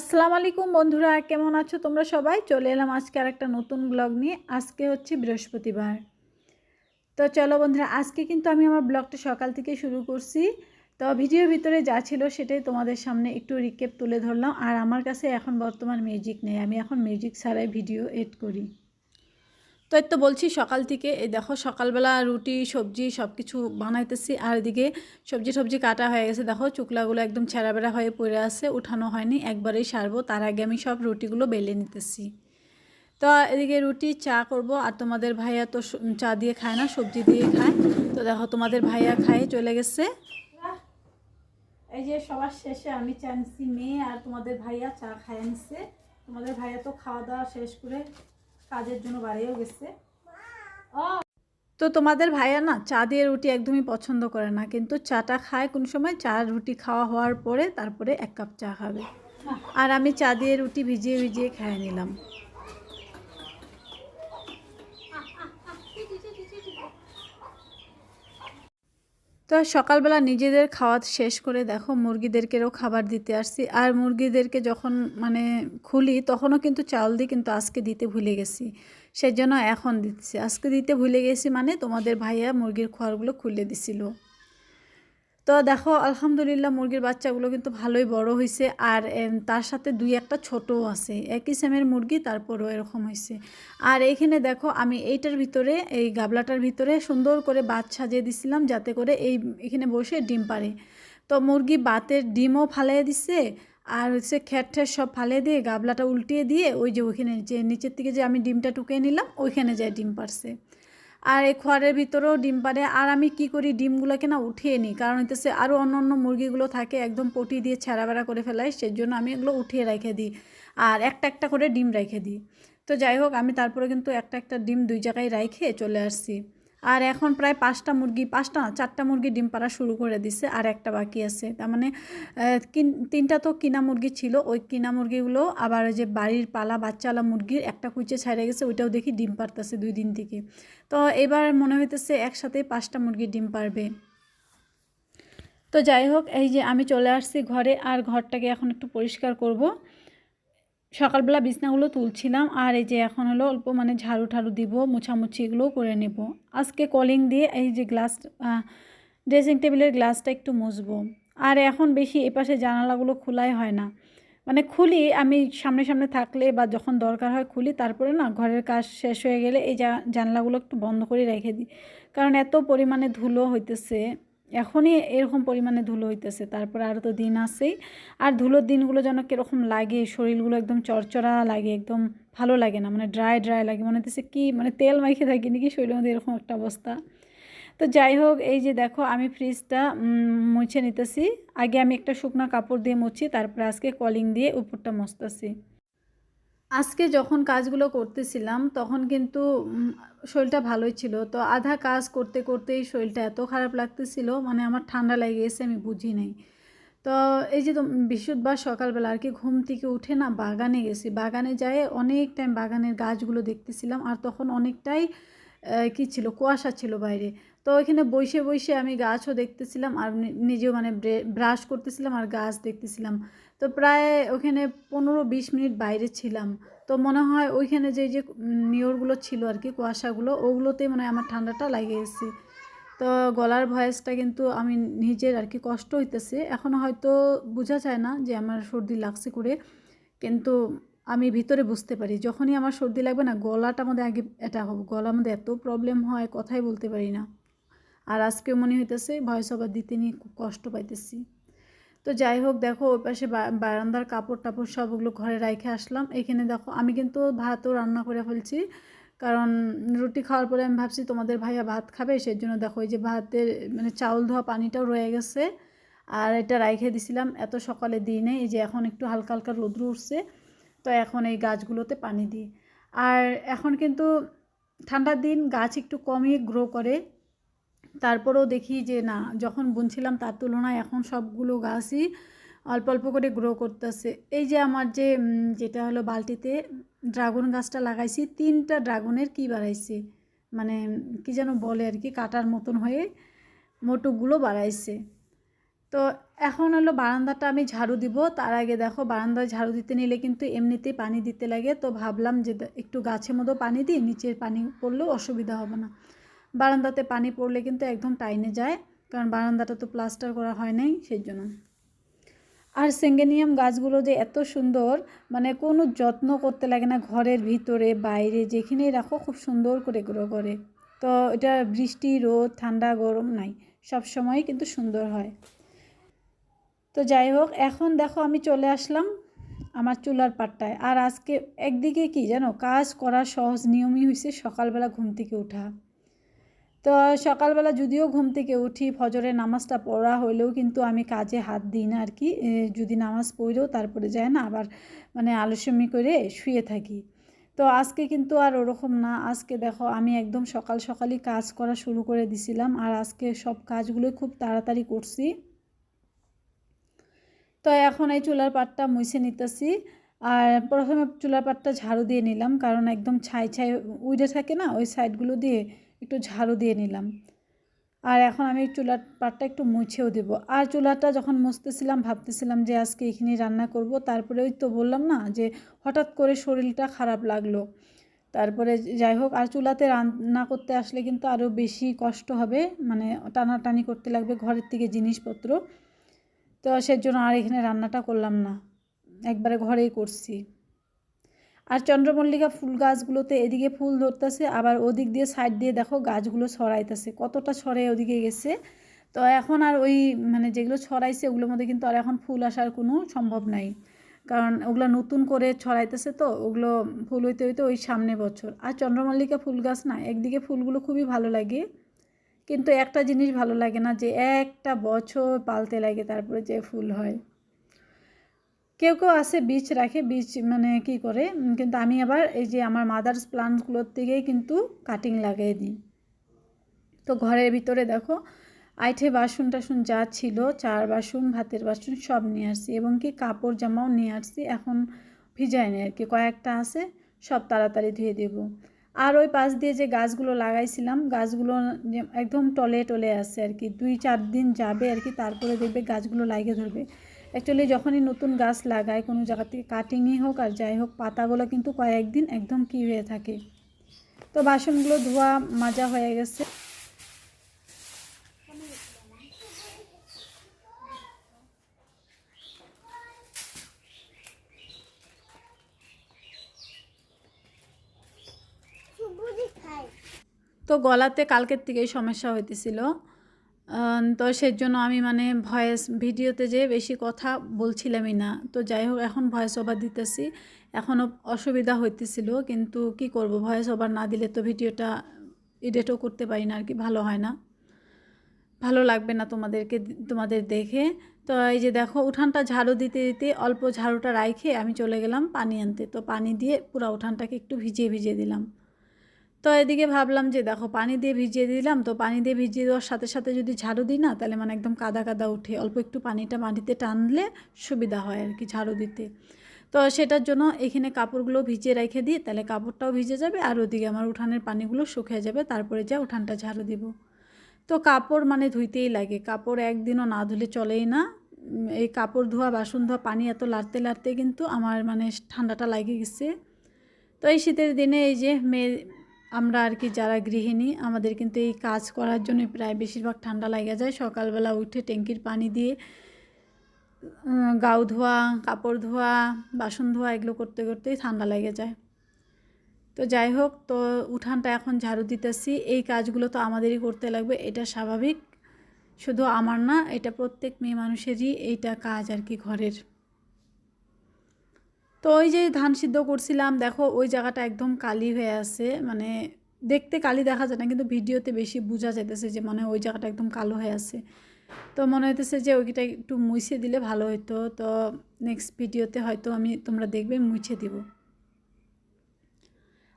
আসসালামু আলাইকুম বন্ধুরা, কেমন আছো তোমরা সবাই? চলে এলাম আজকে আর একটা নতুন ব্লগ নিয়ে। আজকে হচ্ছে বৃহস্পতিবার। তো চলো বন্ধুরা, আজকে কিন্তু আমি আমার ব্লগটা সকাল থেকে শুরু করছি। তো ভিডিওর ভিতরে যা ছিল সেটাই তোমাদের সামনে একটু রিকেপ তুলে ধরলাম। আর আমার কাছে এখন বর্তমান মিউজিক নেই। আমি এখন মিউজিক ছাড়াই ভিডিও এড করি। তো এই তো বলছি সকাল থেকে, এই দেখো সকালবেলা রুটি, সবজি সব কিছু বানাইতেছি আর এদিকে সবজি সবজি কাটা হয়ে গেছে। দেখো চুকলাগুলো একদম ছেঁড়াবেড়া হয়ে পড়ে আছে, উঠানো হয়নি, একবারেই সারবো, তার আগে আমি সব রুটিগুলো বেলে নিতেছি। তো এদিকে রুটি, চা করব, আর তোমাদের ভাইয়া তো চা দিয়ে খায় না, সবজি দিয়ে খায়। তো দেখো তোমাদের ভাইয়া খায়, চলে গেছে। এই যে সবার শেষে আমি চা মেয়ে আর তোমাদের ভাইয়া চা খায় নিচ্ছে তোমাদের ভাইয়া তো খাওয়া দাওয়া শেষ করে কাজের জন্য বাড়িও গেছে। ও। তো তোমাদের ভাইয়া না চা দিয়ে রুটি একদমই পছন্দ করে না কিন্তু চাটা খায় কোন সময় চা রুটি খাওয়া হওয়ার পরে তারপরে এক কাপ চা খাবে। আর আমি চা দিয়ে রুটি ভিজিয়ে ভিজিয়ে খেয়ে নিলাম। তো সকালবেলা নিজেদের খাওয়া শেষ করে দেখো, মুরগিদেরকেও খাবার দিতে আসছি। আর মুরগিদেরকে যখন মানে খুলি, তখনও কিন্তু চাল দিই কিন্তু আজকে দিতে ভুলে গেছি। সেজন্য এখন দিচ্ছি। আজকে দিতে ভুলে গেছি মানে তোমাদের ভাইয়া মুরগির খোয়ারগুলো খুলে দিছিল। তো দেখো, আলহামদুলিল্লাহ মুরগির বাচ্চাগুলো কিন্তু ভালোই বড় হয়েছে আর তার সাথে দুই একটা ছোটও আছে। একই সেমের মুরগি, তারপরও এরকম হয়েছে আর এইখানে দেখো, আমি এইটার ভিতরে, এই গাবলাটার ভিতরে সুন্দর করে বাত সাজিয়ে দিছিলাম যাতে করে এই এখানে বসে ডিম পারে তো মুরগি বাতের ডিমও ফালিয়ে দিছে আর হচ্ছে খ্যাট ঠ্যাট সব ফালে দিয়ে গাবলাটা উল্টিয়ে দিয়ে ওই যে ওইখানে যে নিচের থেকে যে আমি ডিমটা টুকিয়ে নিলাম, ওইখানে যায় ডিম পারছে আর এই খোয়ারের ভিতরেও ডিম পারে আর আমি কি করি, ডিমগুলোকে না উঠিয়ে নিই। কারণ হইতেছে আরও অন্য অন্য মুরগিগুলো থাকে, একদম পটি দিয়ে ছেঁড়াবেড়া করে ফেলাই, সেজন্য আমি এগুলো উঠিয়ে রেখে দিই। আর একটা একটা করে ডিম রেখে দিই। তো যাই হোক, আমি তারপরে কিন্তু একটা একটা ডিম দুই জায়গায় রেখে চলে আসছি। আর এখন প্রায় পাঁচটা মুরগি, পাঁচটা না, চারটা মুরগি ডিম পাড়া শুরু করে দিছে, আর একটা বাকি আছে। তার মানে তিনটা তো কিনা মুরগি ছিল, ওই কিনা মুরগিগুলো আবার যে বাড়ির পালা বাচ্চাওয়ালা মুরগির একটা কুচে ছাড়ে গেছে, ওইটাও দেখি ডিম পারতেছে দুই দিন থেকে। তো এবার মনে হইতেছে একসাথে পাঁচটা মুরগি ডিম পারবে তো যাই হোক, এই যে আমি চলে আসছি ঘরে, আর ঘরটাকে এখন একটু পরিষ্কার করব। সকালবেলা বিছনাগুলো তুলছিলাম আর এই যে এখন হলো অল্প মানে ঝাড়ু ঠাড়ু দিব, মোছামুছি এগুলোও করে নেব। আজকে কলিং দিয়ে এই যে গ্লাস ড্রেসিং টেবিলের গ্লাসটা একটু মুছবো। আর এখন বেশি এপাশে জানালাগুলো খোলাই হয় না। মানে খুলি, আমি সামনে সামনে থাকলে বা যখন দরকার হয় খুলি, তারপরে না ঘরের কাজ শেষ হয়ে গেলে এই জানলাগুলো একটু বন্ধ করে রেখে দিই। কারণ এত পরিমাণে ধুলো হইতেছে। এখনই এরকম পরিমাণে ধুলো হইতেছে, তারপর আরও তো দিন আছেই। আর ধুলোর দিনগুলো যেন কীরকম লাগে, শরীরগুলো একদম চরচরা লাগে, একদম ভালো লাগে না মানে ড্রাই ড্রাই লাগে, মনে হতেছে কি মানে তেল মাইখে থাকি নাকি শরীরের মধ্যে এরকম একটা অবস্থা। তো যাই হোক, এই যে দেখো, আমি ফ্রিজটা মুছে নিতেছি। আগে আমি একটা শুকনো কাপড় দিয়ে মুছি, তারপরে আজকে কলিং দিয়ে উপরটা মুছতেছি। আজকে যখন কাজগুলো করতেছিলাম, তখন কিন্তু শরীরটা ভালোই ছিল। তো আধা কাজ করতে করতেই শরীরটা এত খারাপ লাগতেছিল মানে আমার ঠান্ডা লেগে গেছে, আমি বুঝি নাই। তো এই যে তো, বৃহস্পতিবার সকালবেলা আর কি ঘুম থেকে উঠে না বাগানে গেছি। বাগানে যায় অনেক টাইম বাগানের গাছগুলো দেখতেছিলাম, আর তখন অনেকটাই কি ছিল, কুয়াশা ছিল বাইরে। তো ওইখানে বসে বসে আমি গাছও দেখতেছিলাম, আর নিজেও মানে ব্রাশ করতেছিলাম, আর গাছ দেখতেছিলাম। তো প্রায় ওখানে পনেরো বিশ মিনিট বাইরে ছিলাম। তো মনে হয় ওইখানে যে যে নিয়রগুলো ছিল আর কি, কুয়াশাগুলো, ওগুলোতেই মনে হয় আমার ঠান্ডাটা লাগে গেছে তো গলার ভয়েসটা কিন্তু আমি নিজের আর কি কষ্ট হইতেছে। এখন হয়তো বোঝা যায় না যে আমার সর্দি লাগছে করে, কিন্তু আমি ভিতরে বুঝতে পারি। যখনই আমার সর্দি লাগবে না, গলাটা মধ্যে আগে এটা হবে, গলার মধ্যে এত প্রবলেম হয়, কথাই বলতে পারি না। আর আজকে মনে হইতেছে ভয়েস ওভার দিতে নিয়ে খুব কষ্ট পাইতেছি। তো যাই হোক, দেখো ওই পাশে বারান্দার কাপড় টাপড় সবগুলো ঘরে রাইখে আসলাম। এখানে দেখো আমি কিন্তু ভাতও রান্না করে ফেলছি। কারণ রুটি খাওয়ার পরে আমি ভাবছি তোমাদের ভাইয়া ভাত খাবে সেই জন্য দেখো এই যে ভাতের মানে চাউল ধোয়া পানিটাও রয়ে গেছে। আর এটা রাইখে দিছিলাম এত সকালে দিই নেই এই যে এখন একটু হালকা হালকা রোদ্র উঠছে, তো এখন এই গাছগুলোতে পানি দিই। আর এখন কিন্তু ঠান্ডার দিন গাছ একটু কমই গ্রো করে। তারপরেও দেখি যে না, যখন বুনছিলাম তার তুলনায় এখন সবগুলো গাছই অল্প অল্প করে গ্রো করতেছে। এই যে আমার যে যেটা হলো বালতিতে ড্রাগন গাছটা লাগাইছি, তিনটা ড্রাগনের কি বাড়াইছে? মানে কি যেন বলে আর কি, কাটার মতন হয়ে মোটকগুলো বাড়াইছে। তো এখন হলো বারান্দাটা আমি ঝাড়ু দিব, তার আগে দেখো বারান্দায় ঝাড়ু দিতে নিলে কিন্তু এমনিতেই পানি দিতে লাগে। তো ভাবলাম যে, একটু গাছের মতো পানি দিই, নিচের পানি পড়লেও অসুবিধা হবে না। বারান্দাতে পানি পড়লে কিন্তু একদম টাইনে যায়, কারণ বারান্দাটা তো প্লাস্টার করা হয় নাই সেই জন্য আর সেঙ্গেনিয়াম গাছগুলো যে এত সুন্দর মানে কোনো যত্ন করতে লাগে না ঘরের ভিতরে, বাইরে, যেখানেই রাখো খুব সুন্দর করে গ্রো করে। তো এটা বৃষ্টি, রোদ, ঠান্ডা, গরম নাই, সব সময় কিন্তু সুন্দর হয়। তো যাই হোক, এখন দেখো আমি চলে আসলাম আমার চুলার পাট্টায়। আর আজকে একদিকে কি জানো, কাজ করার সহজ নিয়মই হয়েছে সকালবেলা ঘুম থেকে ওঠা তো সকালবেলা যদিও ঘুম থেকে উঠি, ফজরের নামাজটা পড়া হইলেও কিন্তু আমি কাজে হাত দিই না আর কি যদি নামাজ পড়েও তারপরে যায় না, আবার মানে আলস্যমি করে শুয়ে থাকি। তো আজকে কিন্তু আর ওরকম না। আজকে দেখো, আমি একদম সকাল সকালই কাজ করা শুরু করে দিছিলাম আর আজকে সব কাজগুলো খুব তাড়াতাড়ি করছি। তো এখন এই চুলার পাটটা মুছে নিতেছি। আর প্রথমে চুলার পাটটা ঝাড়ু দিয়ে নিলাম, কারণ একদম ছাই ছাই উইডে থাকে না, ওই সাইডগুলো দিয়ে একটু ঝাড়ু দিয়ে নিলাম। আর এখন আমি চুলার পাটটা একটু মুছেও দেব। আর চুলাটা যখন মুছতেছিলাম, ভাবতেছিলাম যে আজকে এখানে রান্না করব। তারপরে ওই তো বললাম না যে হঠাৎ করে শরীরটা খারাপ লাগল। তারপরে যাই হোক, আর চুলাতে রান্না করতে আসলে কিন্তু আরও বেশি কষ্ট হবে। মানে টানাটানি করতে লাগবে ঘরের থেকে জিনিসপত্র। তো সেজন্য আর এখানে রান্নাটা করলাম না। একবারে ঘরেই করছি। আর চন্দ্রমল্লিকা ফুল গাছগুলোতে এদিকে ফুল ধরতেছে, আবার ওদিক দিয়ে সাইড দিয়ে দেখো গাছগুলো ছড়াইতেছে। কতটা ছড়ে ওদিকে গেছে। তো এখন আর ওই মানে যেগুলো ছড়াইছে ওগুলোর মধ্যে কিন্তু আর এখন ফুল আসার কোনো সম্ভব নাই। কারণ ওগুলো নতুন করে ছড়াইতেছে তো, ওগুলো ফুল হইতে হইতে ওই সামনে বছর। আর চন্দ্রমল্লিকা ফুল গাছ না, একদিকে ফুলগুলো খুবই ভালো লাগে, কিন্তু একটা জিনিস ভালো লাগে না যে একটা বছর পালতে লাগে তারপরে যে ফুল হয়। কেউ কেউ আছে বীজ রাখে বীজ মানে কি করে? কিন্তু আমি আবার এই যে আমার মাদার্স প্লান্টগুলোর থেকেই কিন্তু কাটিং লাগিয়ে দিই। তো ঘরের ভিতরে দেখো, আইঠে বাসন টাসন যা ছিল, চার বাসন, ভাতের বাসন সব নিয়ে আসছি এবং কি কাপড় জামাও নিয়ে আসছি। এখন ভিজাই নি আর কি, কয়েকটা আছে, সব তাড়াতাড়ি ধুয়ে দেব। আর ওই পাশ দিয়ে যে গাছগুলো লাগাইছিলাম, গাছগুলো একদম টলে টলে আছে আর কি, দুই চার দিন যাবে আর কি, তারপরে দেখবে গাছগুলো লাগিয়ে ধরবে। অ্যাকচুয়ালি যখনই নতুন গাছ লাগায় কোনো জায়গা থেকে কাটিংই হোক আর যাই হোক পাতাগুলো কিন্তু কয়েকদিন একদম কি হয়ে থাকে। তো বাসনগুলো ধোয়া মাজা হয়ে গেছে। তো গলাতে কালকের থেকেই সমস্যা হইতেছিল। তো সেই জন্য আমি মানে ভয়েস ভিডিওতে যে বেশি কথা বলছিলামই না। তো যাই হোক, এখন ভয়েস ওভার দিতেছি। এখনও অসুবিধা হইতেছিল, কিন্তু কি করব? ভয়েস ওভার না দিলে তো ভিডিওটা এডিটও করতে পারি না, আর কি ভালো হয় না। ভালো লাগবে না তোমাদেরকে, তোমাদের দেখে। তো এই যে দেখো, উঠানটা ঝাড়ু দিতে দিতে অল্প ঝাড়ুটা রাইখে আমি চলে গেলাম পানি আনতে। তো পানি দিয়ে পুরো উঠানটাকে একটু ভিজিয়ে ভিজিয়ে দিলাম। তো এদিকে ভাবলাম যে, দেখো পানি দিয়ে ভিজিয়ে দিলাম। তো পানি দিয়ে ভিজিয়ে দেওয়ার সাথে সাথে যদি ঝাড়ু দিই না, তাহলে মানে একদম কাদা কাদা উঠে, অল্প একটু পানিটা মাটিতে টানলে সুবিধা হয় আর কি ঝাড়ু দিতে। তো সেটার জন্য এখানে কাপড়গুলো ভিজিয়ে রেখে দিই, তাহলে কাপড়টাও ভিজে যাবে আর ওদিকে আমার উঠানের পানিগুলো শুকিয়ে যাবে, তারপরে যা উঠানটা ঝাড়ু দিব। তো কাপড় মানে ধুইতেই লাগে, কাপড় একদিনও না ধুলে চলেই না। এই কাপড় ধোয়া, বাসন ধোয়া, পানি এত লাড়তে লাড়তে কিন্তু আমার মানে ঠান্ডাটা লাগে গেছে। তো এই শীতের দিনে এই যে মেয়ে আমরা আর কি যারা গৃহিণী, আমাদের কিন্তু এই কাজ করার জন্য প্রায় বেশিরভাগ ঠান্ডা লাগে যায়। সকালবেলা উঠে ট্যাঙ্কির পানি দিয়ে গাও ধোয়া, কাপড় ধোয়া, বাসন ধোয়া এগুলো করতে করতেই ঠান্ডা লেগে যায়। তো যাই হোক, তো উঠানটা এখন ঝাড়ু দিতেছি। এই কাজগুলো তো আমাদেরই করতে লাগবে, এটা স্বাভাবিক। শুধু আমার না, এটা প্রত্যেক মেয়ে মানুষেরই এইটা কাজ আর কি ঘরের। তো ওই যে ধান সিদ্ধ করছিলাম, দেখো ওই জায়গাটা একদম কালি হয়ে আছে মানে দেখতে কালি দেখা যায় না, কিন্তু ভিডিওতে বেশি বোঝা যাইতেছে যে মানে ওই জায়গাটা একদম কালো হয়ে আছে। তো মনে হইতেছে যে ওইটা একটু মুছে দিলে ভালো হতো তো নেক্সট ভিডিওতে হয়তো আমি তোমরা দেখবে, মুছে দিব।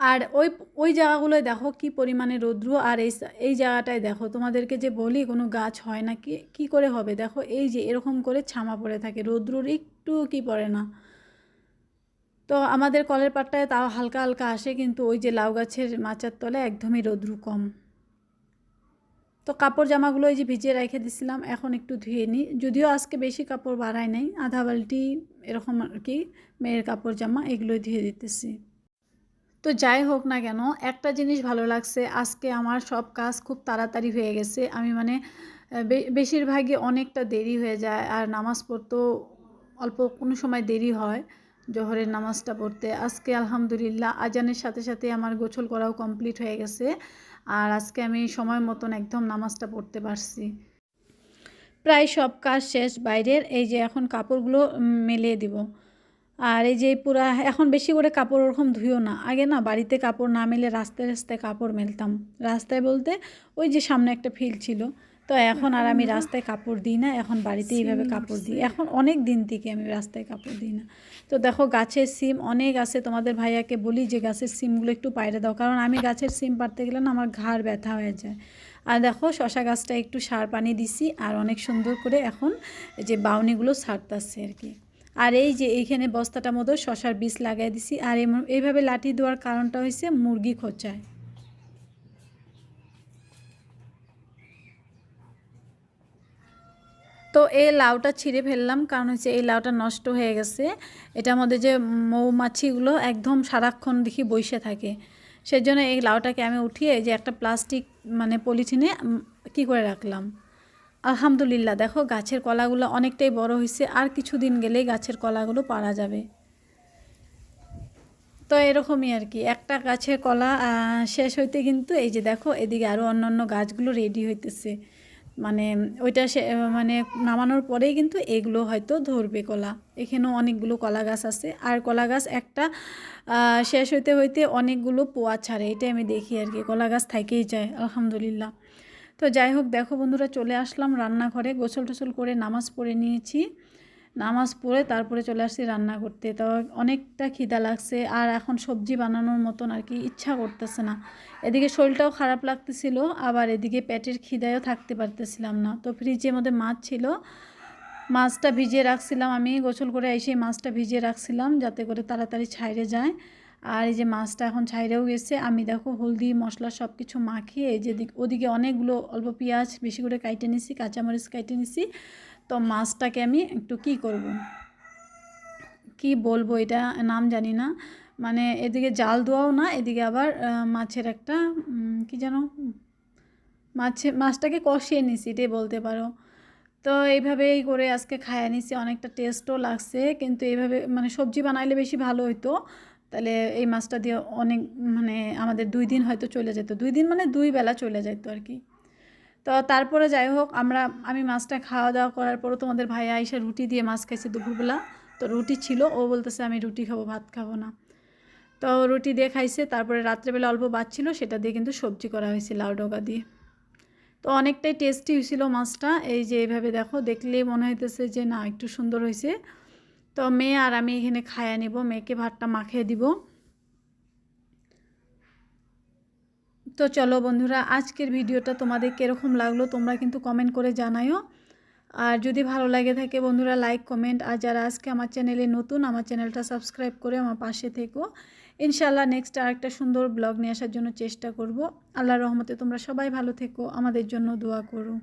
আর ওই ওই জায়গাগুলোয় দেখো কি পরিমাণে রৌদ্র, আর এই এই জায়গাটায় দেখো, তোমাদেরকে যে বলি কোনো গাছ হয় না, কি, কী করে হবে? দেখো এই যে এরকম করে ছামা পড়ে থাকে, রৌদ্রর একটু কি পড়ে না। তো আমাদের কলের পাটটায় তাও হালকা হালকা আসে, কিন্তু ওই যে লাউ গাছের মাচার তলে একদমই রোদ্রু কম। তো কাপড় জামাগুলো এই যে ভিজিয়ে রেখে দিছিলাম, এখন একটু ধুয়ে নিই যদিও আজকে বেশি কাপড় বাড়াই নাই, আধা বালতি এরকম আর কি মেয়ের কাপড় জামা এগুলোই ধুয়ে দিতেছি। তো যাই হোক না কেন, একটা জিনিস ভালো লাগছে, আজকে আমার সব কাজ খুব তাড়াতাড়ি হয়ে গেছে। আমি মানে বেশিরভাগই অনেকটা দেরি হয়ে যায়, আর নামাজ পড়তেও অল্প কোনো সময় দেরি হয়। জোহরের নামাজটা পড়তে। আজকে আলহামদুলিল্লাহ আজানের সাথে সাথে আমার গোছল করাও কমপ্লিট হয়ে গেছে। আর আজকে আমি সময় মতন একদম নামাজটা পড়তে পারছি। প্রায় সব কাজ শেষ বাইরের, এই যে এখন কাপড়গুলো মেলিয়ে দিব। আর এই যে পুরা, এখন বেশি করে কাপড় ওরকম ধুইও না। আগে না বাড়িতে কাপড় না মেলে রাস্তায় রাস্তায় কাপড় মেলতাম। রাস্তায় বলতে ওই যে সামনে একটা ফিল্ড ছিল। তো এখন আর আমি রাস্তায় কাপড় দিই না এখন বাড়িতে এইভাবে কাপড় দিই। এখন অনেক দিন থেকে আমি রাস্তায় কাপড় দিই না। তো দেখো গাছের সিম অনেক আছে তোমাদের ভাইয়াকে বলি যে গাছের সিমগুলো একটু পাইরে দাও কারণ আমি গাছের সিম পারতে গেলে না আমার ঘাড় ব্যথা হয়ে যায়। আর দেখো শশা গাছটা একটু সার পানি দিছি আর অনেক সুন্দর করে এখন যে বাউনিগুলো ছাড়তাছে আর কি। আর এই যে এইখানে বস্তাটার মধ্যে শশার বীজ লাগাই দিছি আর এইভাবে লাঠি দেওয়ার কারণটা হয়েছে মুরগি খোঁচায়। তো এই লাউটা ছিঁড়ে ফেললাম, কারণ হচ্ছে এই লাউটা নষ্ট হয়ে গেছে। এটার মধ্যে যে মৌমাছিগুলো একদম সারাক্ষণ দেখি বসে থাকে। সেই জন্য এই লাউটাকে আমি উঠিয়ে যে একটা প্লাস্টিক মানে পলিথিনে কি করে রাখলাম? আলহামদুলিল্লাহ, দেখো গাছের কলাগুলো অনেকটাই বড় হয়েছে, আর কিছুদিন গেলেই গাছের কলাগুলো পারা যাবে। তো এরকমই আর কি, একটা গাছের কলা শেষ হইতে কিন্তু এই যে দেখো এদিকে আরও অন্য অন্য গাছগুলো রেডি হইতেছে। মানে ওইটা সে মানে নামানোর পরেই কিন্তু এগুলো হয়তো ধরবে কলা। এখানেও অনেকগুলো কলা গাছ আছে। আর কলা গাছ একটা শেষ হইতে হইতে অনেকগুলো পোয়া ছাড়ে। এটাই আমি দেখি আর কি। কলা গাছ থাকেই যায়, আলহামদুলিল্লাহ। তো যাই হোক, দেখো বন্ধুরা, চলে আসলাম রান্নাঘরে। গোসল টোসল করে নামাজ পড়ে নিয়েছি। নামাজ পড়ে তারপরে চলে আসছি রান্না করতে। তো অনেকটা খিদা লাগছে আর এখন সবজি বানানোর মতন আর কি ইচ্ছা করতেছে না। এদিকে শরীরটাও খারাপ লাগতেছিল, আবার এদিকে পেটের খিদায়ও থাকতে পারতেছিলাম না। তো ফ্রিজের মধ্যে মাছ ছিল, মাছটা ভিজিয়ে রাখছিলাম আমি, গোসল করে এসে মাছটা ভিজিয়ে রাখছিলাম যাতে করে তাড়াতাড়ি ছাইরে যায়। আর এই যে মাছটা এখন ছাইরেও গেছে, আমি দেখো হলদি, মশলা সব কিছু মাখিয়ে এই যে দিক- ওদিকে অনেকগুলো অল্প পেঁয়াজ বেশি করে কাইটে নিছি, কাঁচামরিচ কাইটে নিছি। তো মাছটাকে আমি একটু কি করব? কি বলব এটা নাম জানি না। মানে এদিকে জাল দোয়াও না, এদিকে আবার মাছের একটা কি যেন, মাছে, মাছটাকে কষিয়ে নিছি, এটাই বলতে পারো। তো এইভাবেই করে আজকে খাইয়ে নিছি, অনেকটা টেস্টও লাগছে, কিন্তু এইভাবে মানে সবজি বানাইলে বেশি ভালো হইতো। তাহলে এই মাছটা দিয়ে অনেক মানে আমাদের দুই দিন হয়তো চলে যেত। দুই দিন মানে দুই বেলা চলে যেত আর কি। তো তারপরে যাই হোক, আমরা, আমি মাছটা খাওয়া দাওয়া করার পরও তোমাদের ভাইয়া আইসা রুটি দিয়ে মাছ খাইছে দুপুরবেলা। তো রুটি ছিল, ও বলতেছে, আমি রুটি খাব, ভাত খাব না। তো রুটি দিয়ে খাইছে, তারপরে রাত্রেবেলা অল্প ছিল, সেটা দিয়ে কিন্তু সবজি করা হয়েছে লাউ ডগা দিয়ে। তো অনেকটাই টেস্টি হয়েছিল মাছটা, এই যে এইভাবে দেখো, দেখলেই মনে হইতেছে যে না, একটু সুন্দর হয়েছে তো মেয়ে আর আমি এখানে খাইয়া নিব, মেয়েকে ভাতটা মাখিয়ে দিব। তো চলো বন্ধুরা, আজকের ভিডিওটা তোমাদের কীরকম লাগল তোমরা কিন্তু কমেন্ট করে জানায়ও। আর যদি ভালো লাগে থাকে বন্ধুরা লাইক কমেন্ট আর যারা আজকে আমার চ্যানেলে নতুন, আমার চ্যানেলটা সাবস্ক্রাইব করে আমার পাশে থেকো। ইনশাল্লাহ নেক্সট আর একটা সুন্দর ব্লগ নিয়ে আসার জন্য চেষ্টা করব। আল্লাহর রহমতে তোমরা সবাই ভালো থেকো, আমাদের জন্য দোয়া করো।